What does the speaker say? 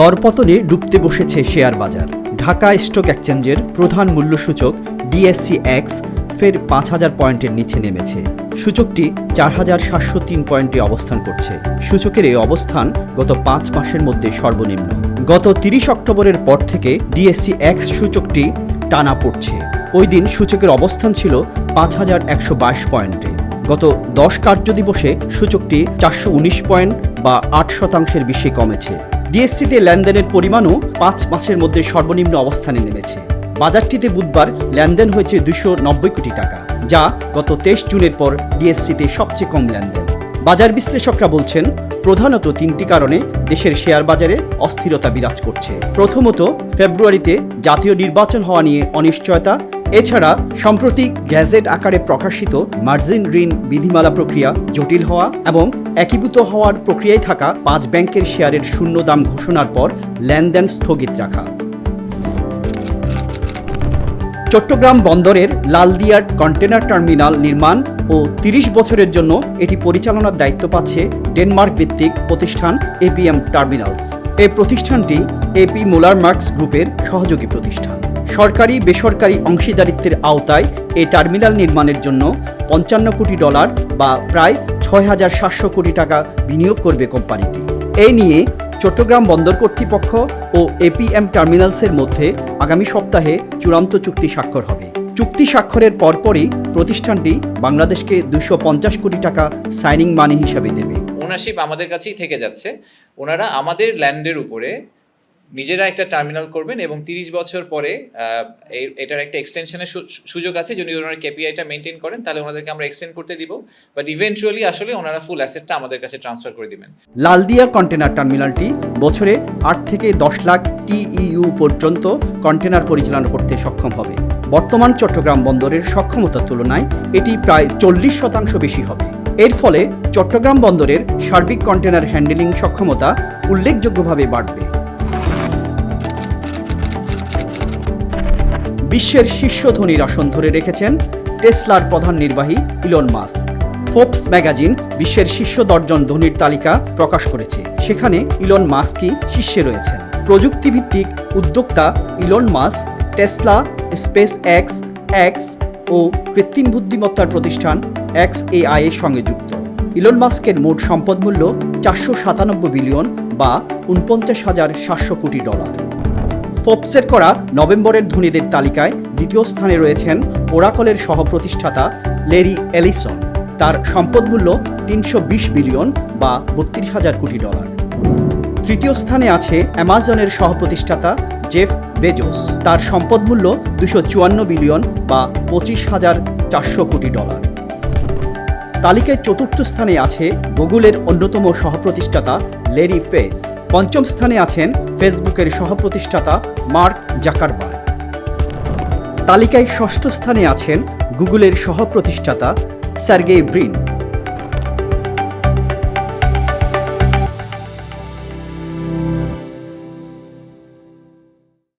দরপতনে ডুবতে বসেছে শেয়ার বাজার। ঢাকা স্টক এক্সচেঞ্জের প্রধান মূল্যসূচক ডিএসসি এক্স ফের পাঁচ হাজার পয়েন্টের নিচে নেমেছে। সূচকটি চার হাজার সাতশো তিন পয়েন্টে অবস্থান করছে। সূচকের এই অবস্থান গত পাঁচ মাসের মধ্যে সর্বনিম্ন। গত তিরিশ অক্টোবরের পর থেকে ডিএসসি এক্স সূচকটি টানা পড়ছে। ওই দিন সূচকের অবস্থান ছিল পাঁচ হাজার একশো বাইশ পয়েন্টে। গত দশ কার্যদিবসে সূচকটি চারশো উনিশ পয়েন্ট বা আট শতাংশের বেশি কমেছে। ডিএসসিতে লেনদেনের পরিমাণও পাঁচ মাসের মধ্যে সর্বনিম্ন অবস্থানে নেমেছে। বাজারটিতে বুধবার লেনদেন হয়েছে দুশো নব্বই কোটি টাকা, যা গত তেইশ জুনের পর ডিএসসিতে সবচেয়ে কম লেনদেন। বাজার বিশ্লেষকরা বলছেন, প্রধানত তিনটি কারণে দেশের শেয়ার বাজারে অস্থিরতা বিরাজ করছে। প্রথমত, ফেব্রুয়ারিতে জাতীয় নির্বাচন হওয়া নিয়ে অনিশ্চয়তা এছাড়া, সম্প্রতি গ্যাজেট আকারে প্রকাশিত মার্জিন ঋণ বিধিমালা প্রক্রিয়া জটিল হওয়া এবং একীভূত হওয়ার প্রক্রিয়ায় থাকা পাঁচ ব্যাংকের শেয়ারের শূন্য দাম ঘোষণার পর লেনদেন স্থগিত রাখা। চট্টগ্রাম বন্দরের লালদিয়ার কন্টেনার টার্মিনাল নির্মাণ ও তিরিশ বছরের জন্য এটি পরিচালনার দায়িত্ব পাচ্ছে ডেনমার্ক ভিত্তিক প্রতিষ্ঠান এপিএম টার্মিনালস। এই প্রতিষ্ঠানটি এপি মোলার মার্কস গ্রুপের সহযোগী প্রতিষ্ঠান। সরকারি বেসরকারি অংশীদারিত্বের আওতায় এই টার্মিনাল নির্মাণের জন্য পঞ্চান্ন কোটি ডলার বা প্রায় ছয় হাজার সাতশো কোটি টাকা বিনিয়োগ করবে কোম্পানিটি। এই নিয়ে চট্টগ্রাম বন্দর কর্তৃপক্ষ ও এপিএম টার্মিনালসের মধ্যে আগামী সপ্তাহে চূড়ান্ত চুক্তি স্বাক্ষর হবে। চুক্তি স্বাক্ষরের পরপরই প্রতিষ্ঠানটি বাংলাদেশকে দুশো পঞ্চাশ কোটি টাকা সাইনিং মানি হিসাবে দেবে। ওনারশিপ আমাদের কাছেই থেকে যাচ্ছে। ওনারা আমাদের ল্যান্ডের উপরে নিজেরা একটা টার্মিনাল করবেন এবং তিরিশ বছর পরে এটার একটা এক্সটেনশনের সুযোগ আছে, যদি ওনারা কেপিআইটা মেনটেন করেন, তাহলে ওনাদেরকে আমরা এক্সটেন্ড করতে দিব। বাট ইভেন্চুয়ালি আসলে ওনারা ফুল অ্যাসেটটা আমাদের কাছে ট্রান্সফার করে দিবেন। লালদিয়া কন্টেনার টার্মিনালটি বছরে আট থেকে দশ লাখ টিইউ পর্যন্ত কন্টেনার পরিচালনা করতে সক্ষম হবে। বর্তমান চট্টগ্রাম বন্দরের সক্ষমতার তুলনায় এটি প্রায় চল্লিশ শতাংশ বেশি হবে। এর ফলে চট্টগ্রাম বন্দরের সার্বিক কন্টেনার হ্যান্ডেলিং সক্ষমতা উল্লেখযোগ্যভাবে বাড়বে। বিশ্বের শীর্ষ ধনীর আসন ধরে রেখেছেন টেসলার প্রধান নির্বাহী ইলন মাস্ক। ফোর্বস ম্যাগাজিন বিশ্বের শীর্ষ দশজন ধনীর তালিকা প্রকাশ করেছে। সেখানে ইলন মাস্কই শীর্ষে রয়েছেন। প্রযুক্তিভিত্তিক উদ্যোক্তা Elon Musk Tesla SpaceX X ও কৃত্রিম বুদ্ধিমত্তার প্রতিষ্ঠান এক্স এআই এর সঙ্গে যুক্ত। ইলন মাস্কের মোট সম্পদ মূল্য চারশো সাতানব্বই বিলিয়ন বা উনপঞ্চাশ হাজার সাতশো কোটি ডলার। ফোর্বসের করা নভেম্বরের ধনীদের তালিকায় দ্বিতীয় স্থানে রয়েছেন ওরাকলের সহপ্রতিষ্ঠাতা লেরি এলিসন। তার সম্পদ মূল্য তিনশো বিশ বিলিয়ন বা বত্রিশ হাজার কোটি ডলার। তৃতীয় স্থানে আছে অ্যামাজনের সহপ্রতিষ্ঠাতা জেফ বেজোস। তার সম্পদ মূল্য দুশো বিলিয়ন বা পঁচিশ হাজার চারশো কোটি ডলার। তালিকায় চতুর্থ স্থানে আছে গুগলের অন্যতম সহপ্রতিষ্ঠাতা লেরি ফেজ। পঞ্চম স্থানে আছেন ফেসবুকের সহপ্রতিষ্ঠাতা মার্ক জাকারবার তালিকায় ষষ্ঠ স্থানে আছেন গুগলের সহপ্রতিষ্ঠাতা সার্গেই ব্রিন।